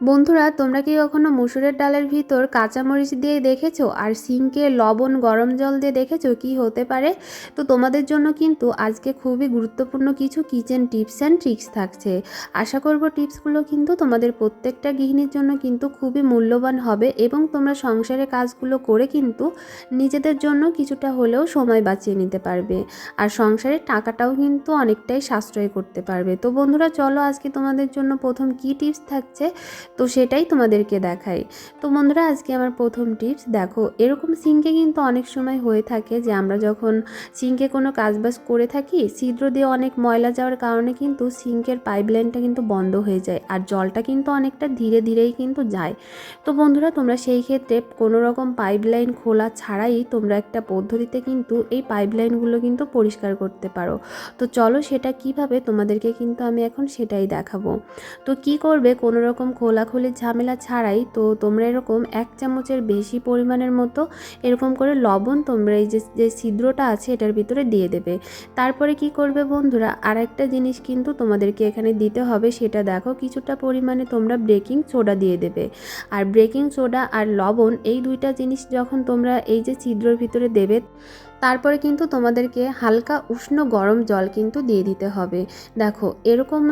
বন্ধুরা, তোমরা কি কখনো মুসুরের ডালের ভিতর কাঁচামরিচ দিয়ে দেখেছ? আর সিঙ্কে লবণ গরম জল দিয়ে দেখেছ? কি হতে পারে? তো তোমাদের জন্য কিন্তু আজকে খুবই গুরুত্বপূর্ণ কিছু কিচেন টিপস অ্যান্ড ট্রিক্স থাকছে। আশা করব টিপসগুলো কিন্তু তোমাদের প্রত্যেকটা গৃহিণীর জন্য কিন্তু খুবই মূল্যবান হবে এবং তোমরা সংসারে কাজগুলো করে কিন্তু নিজেদের জন্য কিছুটা হলেও সময় বাঁচিয়ে নিতে পারবে। আর সংসারের টাকাটাও কিন্তু অনেকটাই সাশ্রয় করতে পারবে। তো বন্ধুরা, চলো আজকে তোমাদের জন্য প্রথম কি টিপস থাকছে? তো সেটাই তোমাদেরকে দেখাই। তো বন্ধুরা, আজকে আমার প্রথম টিপস দেখো, এরকম সিঙ্কে কিন্তু অনেক সময় হয়ে থাকে যে আমরা যখন সিঙ্কে কোনো কাজবাজ করে থাকি, ছিদ্র দিয়ে অনেক ময়লা যাওয়ার কারণে কিন্তু সিঙ্কের পাইপলাইনটা কিন্তু বন্ধ হয়ে যায় আর জলটা কিন্তু অনেকটা ধীরে ধীরেই কিন্তু যায়। তো বন্ধুরা, তোমরা সেই ক্ষেত্রে কোনো রকম পাইপলাইন খোলা ছাড়াই তোমরা একটা পদ্ধতিতে কিন্তু এই পাইপলাইনগুলো কিন্তু পরিষ্কার করতে পারো। তো চলো সেটা কীভাবে তোমাদেরকে কিন্তু আমি এখন সেটাই দেখাবো। তো কি করবে কোনো রকম খোলাখুলির ঝামেলা ছাড়াই তো তোমরা এরকম এক চামচের বেশি পরিমাণের মতো এরকম করে লবণ তোমরা এই যে যে ছিদ্রটা আছে এটার ভিতরে দিয়ে দেবে। তারপরে কি করবে বন্ধুরা? আর একটা জিনিস কিন্তু তোমাদেরকে এখানে দিতে হবে, সেটা দেখো কিছুটা পরিমাণে তোমরা বেকিং সোডা দিয়ে দেবে। আর বেকিং সোডা আর লবণ এই দুইটা জিনিস যখন তোমরা এই যে ছিদ্রর ভিতরে দেবে তারপরে কিন্তু তোমাদেরকে হালকা উষ্ণ গরম জল কিন্তু দিয়ে দিতে হবে। দেখো, এরকম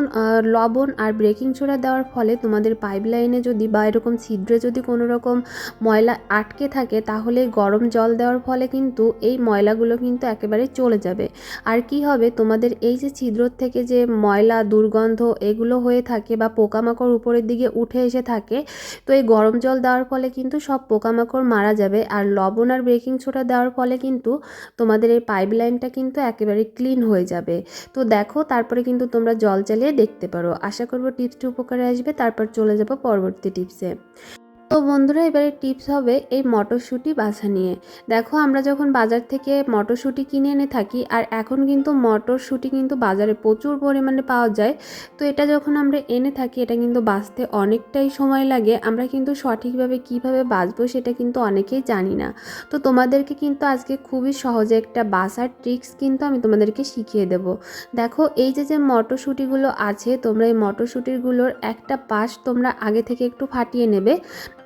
লবণ আর ব্রেকিং সোডা দেওয়ার ফলে তোমাদের পাইপ লাইনে যদি বা এরকম ছিদ্রে যদি কোনো রকম ময়লা আটকে থাকে, তাহলে গরম জল দেওয়ার ফলে কিন্তু এই ময়লাগুলো কিন্তু একেবারে চলে যাবে। আর কি হবে, তোমাদের এই যে ছিদ্রর থেকে যে ময়লা, দুর্গন্ধ এগুলো হয়ে থাকে বা পোকামাকড় উপরের দিকে উঠে এসে থাকে, তো এই গরম জল দেওয়ার ফলে কিন্তু সব পোকামাকড় মারা যাবে। আর লবণ আর বেকিং সোডা দেওয়ার ফলে কিন্তু তোমাদের এই পাইপ লাইনটা কিন্তু একেবারে ক্লিন হয়ে যাবে। তো দেখো, তারপরে কিন্তু তোমরা জল চালিয়ে দেখতে পারো। আশা করব টিপসটি উপকারে আসবে, তারপর চলে যাব পরবর্তী টিপসে। তো বন্ধুরা, এবারে টিপস হবে এই মটরশুঁটি বাছা নিয়ে। দেখো, আমরা যখন বাজার থেকে মটরশুঁটি কিনে এনে থাকি, আর এখন কিন্তু মটরশুঁটি কিন্তু বাজারে প্রচুর পরিমাণে পাওয়া যায়, তো এটা যখন আমরা এনে থাকি, এটা কিন্তু বাঁচতে অনেকটাই সময় লাগে। আমরা কিন্তু সঠিকভাবে কীভাবে বাঁচবো সেটা কিন্তু অনেকেই জানি না। তো তোমাদেরকে কিন্তু আজকে খুবই সহজে একটা বাসার ট্রিক্স কিন্তু আমি তোমাদেরকে শিখিয়ে দেব। দেখো, এই যে যে মটরশুঁটিগুলো আছে, তোমরা এই মটরশুঁটিগুলোর একটা পাশ তোমরা আগে থেকে একটু ফাটিয়ে নেবে।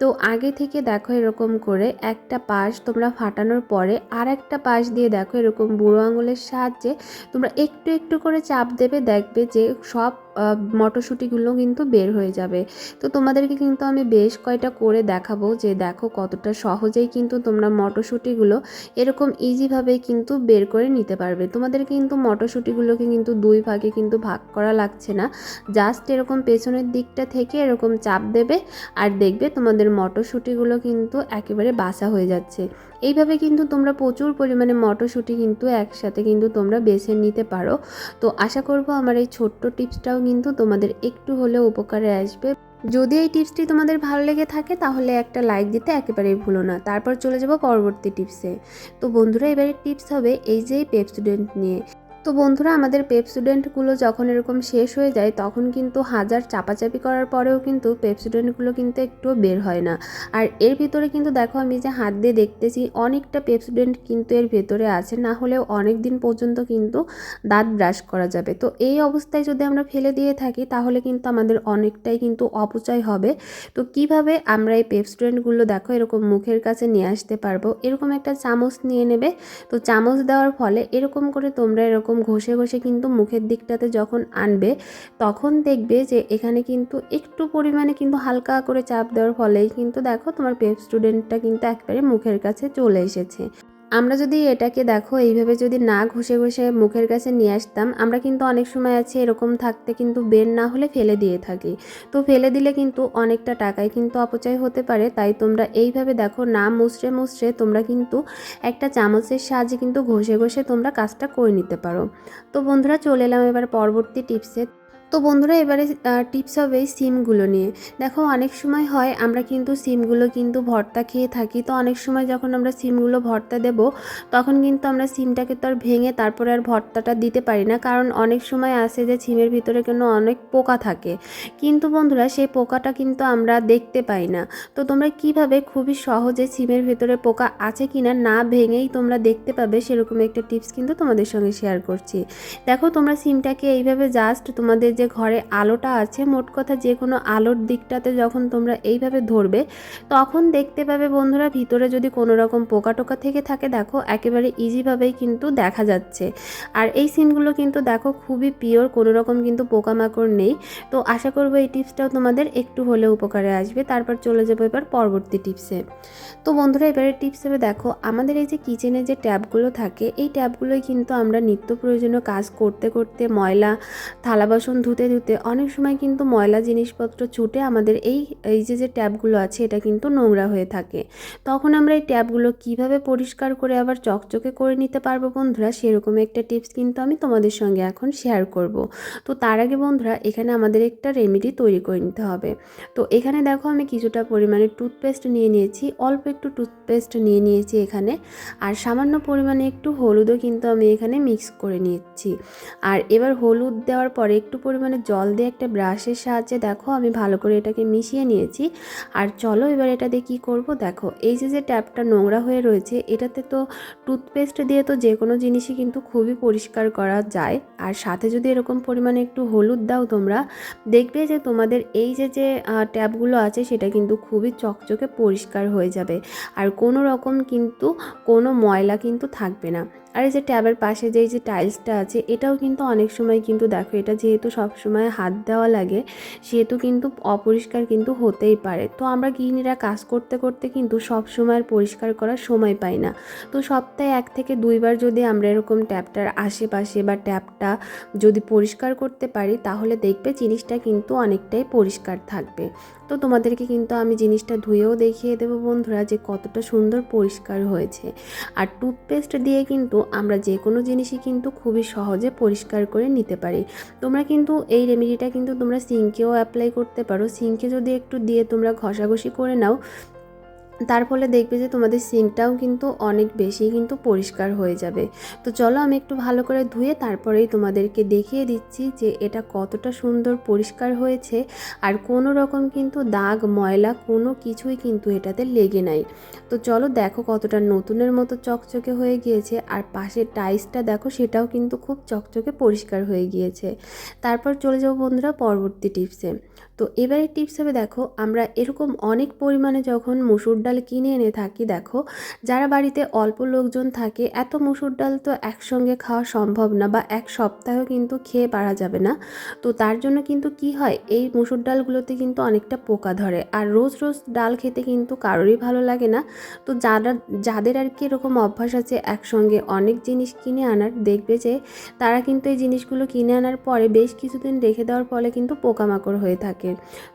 তো আগে থেকে দেখো এরকম করে একটা পাশ তোমরা ফাটানোর পরে আর একটা পাশ দিয়ে দেখো এরকম বুড়ো আঙুলের সাহায্যে তোমরা একটু একটু করে চাপ দেবে, দেখবে যে সব মটরশুঁটিগুলো কিন্তু বের হয়ে যাবে। তো তোমাদেরকে কিন্তু আমি বেশ কয়টা করে দেখাবো যে দেখো কতটা সহজেই কিন্তু তোমরা মটরশুঁটিগুলো এরকম ইজিভাবে কিন্তু বের করে নিতে পারবে। তোমাদের কিন্তু মটরশুঁটিগুলোকে কিন্তু দুই ভাগে কিন্তু ভাগ করা লাগছে না। জাস্ট এরকম পেছনের দিকটা থেকে এরকম চাপ দেবে আর দেখবে তোমাদের মটরশুঁটিগুলো কিন্তু একেবারে বাসা হয়ে যাচ্ছে। এইভাবে কিন্তু তোমরা প্রচুর পরিমাণে মটরশুঁটি কিন্তু একসাথে কিন্তু তোমরা বেছে নিতে পারো। তো আশা করব আমার এই ছোট্ট টিপসটাও কিন্তু তোমাদের একটু হলেও উপকারে আসবে। যদি এই টিপসটি তোমাদের ভালো লেগে থাকে তাহলে একটা লাইক দিতে একেবারেই ভুলো না। তারপর চলে যাব পরবর্তী টিপসে। তো বন্ধুরা, এবারে টিপস হবে এই যে পেপসুডেন্ট নিয়ে। তো বন্ধুরা, আমাদের পেপ স্টুডেন্টগুলো যখন এরকম শেষ হয়ে যায়, তখন কিন্তু হাজার চাপাচাপি করার পরেও কিন্তু পেপ স্টুডেন্টগুলো কিন্তু একটুও বের হয় না। আর এর ভিতরে কিন্তু দেখো, আমি যে হাত দিয়ে দেখতেছি, অনেকটা পেপ স্টুডেন্ট কিন্তু এর ভেতরে আছে, না হলেও অনেক দিন পর্যন্ত কিন্তু দাঁত ব্রাশ করা যাবে। তো এই অবস্থায় যদি আমরা ফেলে দিয়ে থাকি, তাহলে কিন্তু আমাদের অনেকটাই কিন্তু অপচয় হবে। তো কীভাবে আমরা এই পেপ স্টুডেন্টগুলো দেখো, এরকম মুখের কাছে নিয়ে আসতে পারব? এরকম একটা চামচ নিয়ে নেবে। তো চামচ দেওয়ার ফলে এরকম করে তোমরা এরকম ঘষে ঘষে কিন্তু মুখের দিকটাতে যখন আনবে, তখন দেখবে যে এখানে কিন্তু একটু পরিমাণে কিন্তু হালকা করে চাপ দেওয়ার ফলেই কিন্তু দেখো তোমার পেপ স্টুডেন্টটা কিন্তু একবারে মুখের কাছে চলে এসেছে। আমরা যদি এটাকে দেখো, এইভাবে যদি না ঘষে ঘষে মুখের কাছে নিয়ে আসতাম, আমরা কিন্তু অনেক সময় আছে এরকম থাকতে কিন্তু বের না হলে ফেলে দিয়ে থাকি। তো ফেলে দিলে কিন্তু অনেকটা টাকাই কিন্তু অপচয় হতে পারে। তাই তোমরা এইভাবে দেখো, না মুছড়ে মুছড়ে তোমরা কিন্তু একটা চামচের সাহায্যে কিন্তু ঘষে ঘষে তোমরা কাজটা করে নিতে পারো। তো বন্ধুরা, চলে এলাম এবার পরবর্তী টিপসে। তো বন্ধুরা, এবারে টিপস হবে এই সিমগুলো নিয়ে। দেখো, অনেক সময় হয়, আমরা কিন্তু সিমগুলো কিন্তু ভর্তা খেয়ে থাকি। তো অনেক সময় যখন আমরা সিমগুলো ভর্তা দেব, তখন কিন্তু আমরা সিমটাকে তো আর ভেঙে তারপরে আর ভর্তাটা দিতে পারি না। কারণ অনেক সময় আসে যে, সিমের ভিতরে কেন অনেক পোকা থাকে। কিন্তু বন্ধুরা, সেই পোকাটা কিন্তু আমরা দেখতে পাই না। তো তোমরা কীভাবে খুবই সহজে সিমের ভেতরে পোকা আছে কিনা না ভেঙেই তোমরা দেখতে পাবে সেরকম একটা টিপস কিন্তু তোমাদের সঙ্গে শেয়ার করছি। দেখো, তোমরা সিমটাকে এইভাবে জাস্ট তোমাদের যে যে ঘরে আলোটা আছে, মোট কথা যে কোনো আলোর দিকটাতে যখন তোমরা এইভাবে ধরবে, তখন দেখতে পাবে বন্ধুরা ভিতরে যদি কোনো রকম পোকা টোকা থেকে থাকে, দেখো একেবারে ইজিভাবেই কিন্তু দেখা যাচ্ছে। আর এই সিমগুলো কিন্তু দেখো খুবই পিওর কোনো রকম কিন্তু পোকামাকড় নেই। তো আশা করব এই টিপসটাও তোমাদের একটু হলেও উপকারে আসবে। তারপর চলে যাব এবার পরবর্তী টিপসে। তো বন্ধুরা এবারে টিপস হিসেবে দেখো, আমাদের এই যে কিচেনে যে ট্যাপগুলো থাকে, এই ট্যাপগুলোই কিন্তু আমরা নিত্য প্রয়োজনীয় কাজ করতে করতে ময়লা, থালা বাসন ধুতে ধুতে অনেক সময় কিন্তু ময়লা জিনিসপত্র ছুটে আমাদের এই এই যে যে ট্যাপগুলো আছে, এটা কিন্তু নোংরা হয়ে থাকে। তখন আমরা এই ট্যাপগুলো কীভাবে পরিষ্কার করে আবার চকচকে করে নিতে পারব বন্ধুরা সেরকম একটা টিপস কিন্তু আমি তোমাদের সঙ্গে এখন শেয়ার করব। তো তার আগে বন্ধুরা, এখানে আমাদের একটা রেমেডি তৈরি করে নিতে হবে। তো এখানে দেখো আমি কিছুটা পরিমাণে টুথপেস্ট নিয়ে নিয়েছি, অল্প একটু টুথপেস্ট নিয়ে নিয়েছি এখানে। আর সামান্য পরিমাণে একটু হলুদও কিন্তু আমি এখানে মিক্স করে নিচ্ছি। আর এবার হলুদ দেওয়ার পরে একটু পরিমাণে জল দিয়ে একটা ব্রাশের সাহায্যে দেখো আমি ভালো করে এটাকে মিশিয়ে নিয়েছি। আর চলো এবার এটা দিয়ে কী করব? দেখো, এই যে যে ট্যাপটা নোংরা হয়ে রয়েছে, এটাতে তো টুথপেস্ট দিয়ে তো যে কোনো জিনিসই কিন্তু খুবই পরিষ্কার করা যায়। আর সাথে যদি এরকম পরিমাণে একটু হলুদ দাও তোমরা, দেখবে যে তোমাদের এই যে যে ট্যাপগুলো আছে, সেটা কিন্তু খুবই চকচকে পরিষ্কার হয়ে যাবে। আর কোনো রকম কিন্তু কোনো ময়লা কিন্তু থাকবে না। আর এই যে ট্যাবের পাশে যে এই যে টাইলসটা আছে, এটাও কিন্তু অনেক সময় কিন্তু দেখো, এটা যেহেতু সবসময় হাত দেওয়া লাগে, সেহেতু কিন্তু অপরিষ্কার কিন্তু হতেই পারে। তো আমরা গৃহিণীরা কাজ করতে করতে কিন্তু সব সময় পরিষ্কার করার সময় পাই না। তো সপ্তাহে এক থেকে দুইবার যদি আমরা এরকম ট্যাপটার আশেপাশে বা ট্যাপটা যদি পরিষ্কার করতে পারি, তাহলে দেখবে জিনিসটা কিন্তু অনেকটাই পরিষ্কার থাকবে। তো তোমাদেরকে কিন্তু আমি জিনিসটা ধুয়েও দেখিয়ে দেবো বন্ধুরা, যে কতটা সুন্দর পরিষ্কার হয়েছে। আর টুথপেস্ট দিয়ে কিন্তু আমরা যে কোনো জিনিসই কিন্তু খুবই সহজে পরিষ্কার করে নিতে পারি। তোমরা কিন্তু এই রেমেডিটা কিন্তু তোমরা সিঙ্কেও অ্যাপ্লাই করতে পারো। সিঙ্কে যদি একটু দিয়ে তোমরা ঘষাঘষি করে নাও তার ফলে দেখবে যে তোমাদের সিঙ্কটাও কিন্তু অনেক বেশি কিন্তু পরিষ্কার হয়ে যাবে। তো চলো আমি একটু ভালো করে ধুয়ে তারপরেই তোমাদেরকে দেখিয়ে দিচ্ছি যে এটা কতটা সুন্দর পরিষ্কার হয়েছে আর কোনো রকম কিন্তু দাগ, ময়লা কোনো কিছুই কিন্তু এটাতে লেগে নাই। তো চলো দেখো কতটা নতুনের মতো চকচকে হয়ে গিয়েছে আর পাশের টাইসটা দেখো সেটাও কিন্তু খুব চকচকে পরিষ্কার হয়ে গিয়েছে। তারপর চলে যাব বন্ধুরা পরবর্তী টিপসে। তো এবারে টিপস হবে দেখো, আমরা এরকম অনেক পরিমাণে যখন মুসুর ডাল কিনে এনে থাকি, দেখো, যারা বাড়িতে অল্প লোকজন থাকে, এত মুসুর ডাল তো একসঙ্গে খাওয়া সম্ভব না বা এক সপ্তাহ কিন্তু খেয়ে পারা যাবে না। তো তার জন্য কিন্তু কি হয়, এই মুসুর ডালগুলোতে কিন্তু অনেকটা পোকা ধরে। আর রোজ রোজ ডাল খেতে কিন্তু কারোরই ভালো লাগে না। তো যারা, যাদের আর কি এরকম অভ্যাস আছে একসঙ্গে অনেক জিনিস কিনে আনার, দেখবে যে তারা কিন্তু এই জিনিসগুলো কিনে আনার পরে বেশ কিছুদিন রেখে দেওয়ার ফলে কিন্তু পোকামাকড় হয়ে থাকে।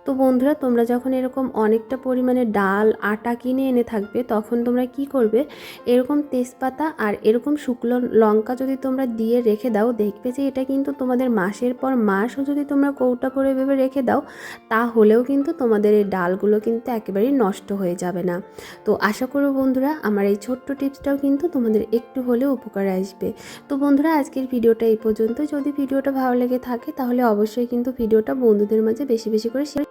তো বন্ধুরা, তোমরা যখন এরকম অনেকটা পরিমাণে ডাল, আটা কিনে এনে থাকবে, তখন তোমরা কি করবে? এরকম তেজপাতা আর এরকম শুকনো লঙ্কা যদি তোমরা দিয়ে রেখে দাও, দেখবে যে এটা কিন্তু তোমাদের মাসের পর মাসও যদি তোমরা কৌটা করে ভেবে রেখে দাও, তাহলেও কিন্তু তোমাদের এই ডালগুলো কিন্তু একেবারেই নষ্ট হয়ে যাবে না। তো আশা করব বন্ধুরা, আমার এই ছোট্ট টিপসটাও কিন্তু তোমাদের একটু হলেও উপকারে আসবে। তো বন্ধুরা, আজকের ভিডিওটা এই পর্যন্ত যদি ভিডিওটা ভালো লেগে থাকে, তাহলে অবশ্যই কিন্তু ভিডিওটা বন্ধুদের মাঝে বেশি বেশি করে শেয়ার